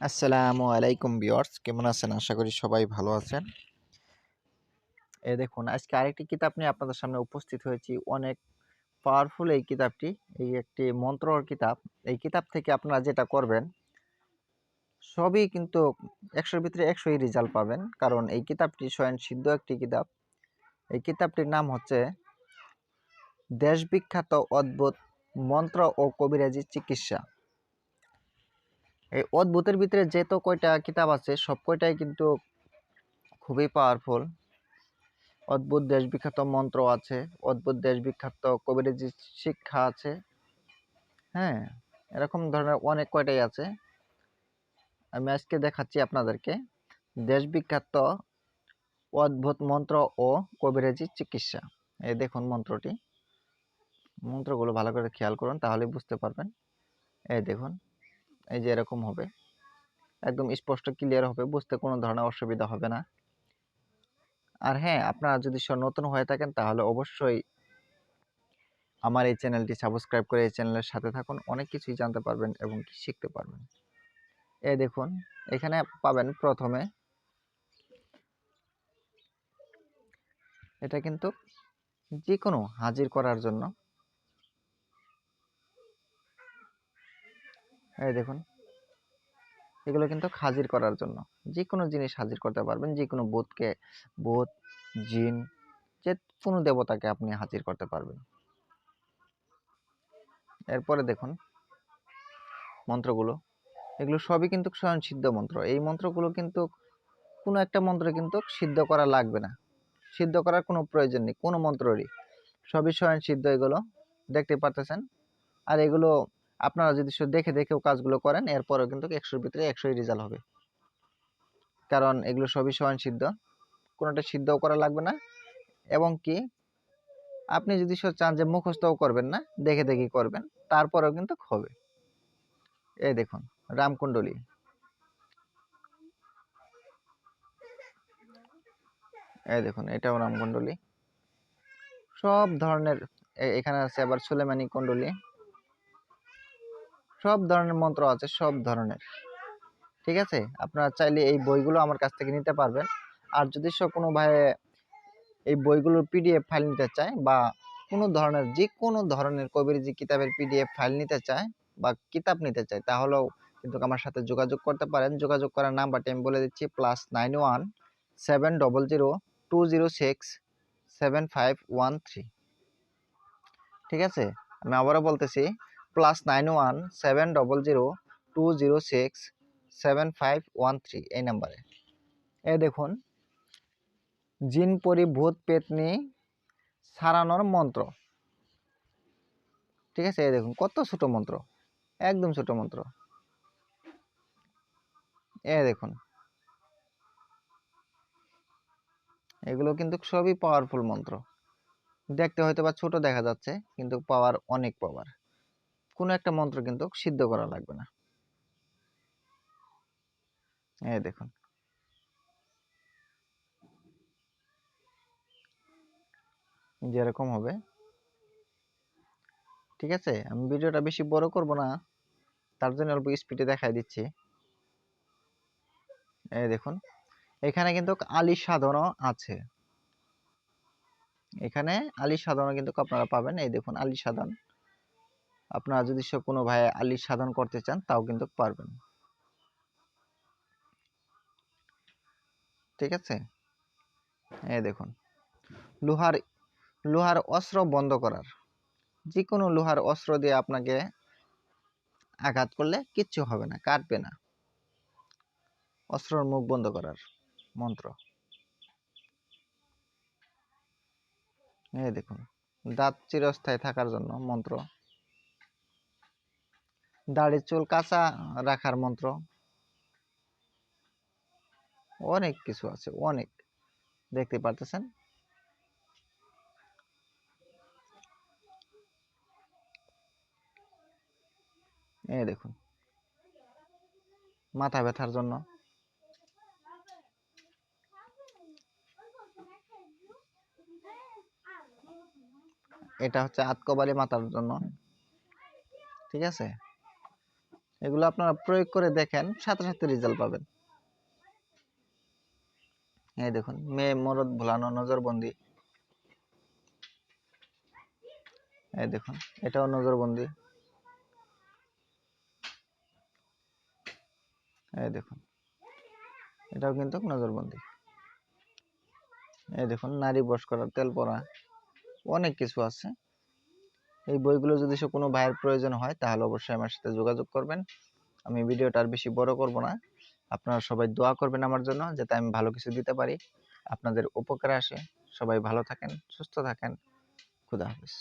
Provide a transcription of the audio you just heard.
আসসালামু আলাইকুম বিয়ার্স কেমন আছেন? আশা করি সবাই ভালো আছেন। এ দেখুন, আজকে আরেকটি কিতাব নিয়ে আপনাদের সামনে উপস্থিত হয়েছি। অনেক পাওয়ারফুল এই কিতাবটি, এই একটি মন্ত্রর কিতাব। এই কিতাব থেকে আপনারা যেটা করবেন, সবই কিন্তু একশোর ভিতরে একশোই রেজাল্ট পাবেন। কারণ এই কিতাবটি স্বয়ং সিদ্ধ একটি কিতাব। এই কিতাবটির নাম হচ্ছে দেশবিখ্যাত অদ্ভুত মন্ত্র ও কবিরাজি চিকিৎসা। এই অদ্ভুতের ভিতরে যে তো কয়টা কিতাব আছে, সব কয়টাই কিন্তু খুবই পাওয়ারফুল অদ্ভুত দেশ বিখ্যাত মন্ত্র আছে, অদ্ভুত দেশ বিখ্যাত কবিরাজি শিক্ষা আছে হ্যাঁ এরকম ধরনের অনেক কয়টাই আছে। আমি আজকে দেখাচ্ছি আপনাদেরকে দেশ বিখ্যাত অদ্ভুত মন্ত্র ও কবিরাজি চিকিৎসা। এই দেখুন মন্ত্রটি। মন্ত্রগুলো ভালো করে খেয়াল করুন তাহলে বুঝতে পারবেন। এই দেখুন। এই যে এরকম হবে। একদম স্পষ্ট ক্লিয়ার হবে, বুঝতে কোনো ধরনের অসুবিধা হবে না। আর হ্যাঁ আপনারা যদি নতুন হয়ে থাকেন তাহলে অবশ্যই আমার এই চ্যানেলটি সাবস্ক্রাইব করে এই চ্যানেলের সাথে থাকুন, অনেক কিছুই জানতে পারবেন এবং শিখতে পারবেন। এই দেখুন, এখানে পাবেন প্রথমে এটা কিন্তু যে কোনো হাজির করার জন্য এই দেখুন। এগুলো কিন্তু হাজির করার জন্য। যে কোনো জিনিস হাজির করতে পারবেন যে কোনো বোধকে, বোধ, জিন, যে কোনো দেবতাকে আপনি হাজির করতে পারবেন। এরপরে দেখুন মন্ত্রগুলো। এগুলো সবই কিন্তু স্বয়ং সিদ্ধ মন্ত্র। এই মন্ত্রগুলো কিন্তু কোনো একটা মন্ত্র কিন্তু সিদ্ধ করা লাগবে না। সিদ্ধ করার কোনো প্রয়োজন নেই, কোনো মন্ত্ররই। সবই স্বয়ং সিদ্ধ এগুলো। দেখতে পারতেছেন? আর এগুলো আপনারা যদি দেখে দেখেও কাজগুলো করেন, এরপরেও কিন্তু একশোর ভিতরে একশোই রেজাল্ট হবে। কারণ এগুলো সবই স্বয়ং সিদ্ধ কোনোটা সিদ্ধও করা লাগবে না। এবং কি, আপনি যদি চান যে মুখস্থও করবেন না, দেখে দেখে করবেন, তারপরেও কিন্তু হবে। এই দেখুন, রামকুণ্ডলী। এই দেখুন, এটাও রামকুণ্ডলী। সব ধরনের এখানে আছে আবার সুলেমানি কুণ্ডলী। সব ধরনের মন্ত্র আছে, সব ধরনের। ঠিক আছে? আপনারা চাইলে এই বইগুলো আমার কাছ থেকে নিতে পারবেন। আর যদি কোনো ভাই এই বইগুলোর পিডিএফ ফাইল নিতে চায় বা কোনো ধরনের যে কোনো ধরনের কবিরাজি কিতাবের পিডিএফ ফাইল নিতে চায় বা কিতাব নিতে চায়, তাহলেও কিন্তু আমার সাথে যোগাযোগ করতে পারেন। যোগাযোগ করার নাম্বারটি আমি বলে দিচ্ছি plus nine one seven double zero two zero six seven five one three ঠিক আছে? আমি আবারও বলতেছি plus nine one seven double zero two zero six seven five one three এই নাম্বারে। এ দেখুন, জিন পরি ভূত পেতনি সারানোর মন্ত্র। ঠিক আছে, এই দেখুন, কত ছোট মন্ত্র, একদম ছোট মন্ত্র। এ দেখুন, এগুলো কিন্তু সবই পাওয়ারফুল মন্ত্র। দেখতে হয়তো বা ছোট দেখা যাচ্ছে, কিন্তু পাওয়ার অনেক পাওয়ার কোনো একটা মন্ত্র কিন্তু সিদ্ধ করা লাগবে না। এই দেখুন। যেরকম হবে। ঠিক আছে? আমি ভিডিওটা বেশি বড় করব না। তার জন্য অল্প স্পিডে দেখাই দিচ্ছি। এই দেখুন। এখানে কিন্তু আলী সাধনও আছে। এখানে আলী সাধনও কিন্তু আপনারা পাবেন। এই দেখুন আলী সাধন। আপনারা যদি সব কোনো ভাই আলী সাধন করতে চান, তাও কিন্তু পারবেন। ঠিক আছে? এ দেখুন। লোহার লোহার অস্ত্র বন্ধ করার। যে কোনো লোহার অস্ত্র দিয়ে আপনাকে আঘাত করলে কিচ্ছু হবে না, কাটবে না। অস্ত্রর মুখ বন্ধ করার মন্ত্র। এই দেখুন। দাঁত চিরস্থায়ী থাকার জন্য মন্ত্র। দাড়ি চুল কাঁচা রাখার মন্ত্র। অনেক কিছু আছে, অনেক। দেখতে পারতেছেন? এই দেখুন। মাথা ব্যথার জন্য। এটা হচ্ছে আতকবালি মাথার জন্য। ঠিক আছে? এগুলো আপনারা প্রয়োগ করে দেখেন, সাথে সাথে রেজাল্ট পাবেন। এই দেখুন, মেয়ে মরদ ভোলানো নজরবন্দি। এই দেখুন, এটাও নজরবন্দি। এই দেখুন, এটাও কিন্তু নজরবন্দি। এই দেখুন, নারী বস করা তেল পরা, অনেক কিছু আছে। এই বইগুলো যদি সে কোনো ভাইয়ের প্রয়োজন হয়, তাহলে অবশ্যই আমার সাথে যোগাযোগ করবেন। আমি ভিডিওটা আর বেশি বড় করব না। আপনারা সবাই দোয়া করবেন আমার জন্য, যাতে আমি ভালো কিছু দিতে পারি। আপনাদের উপকারে আসে। সবাই ভালো থাকেন, সুস্থ থাকেন। খুদা হাফিজ।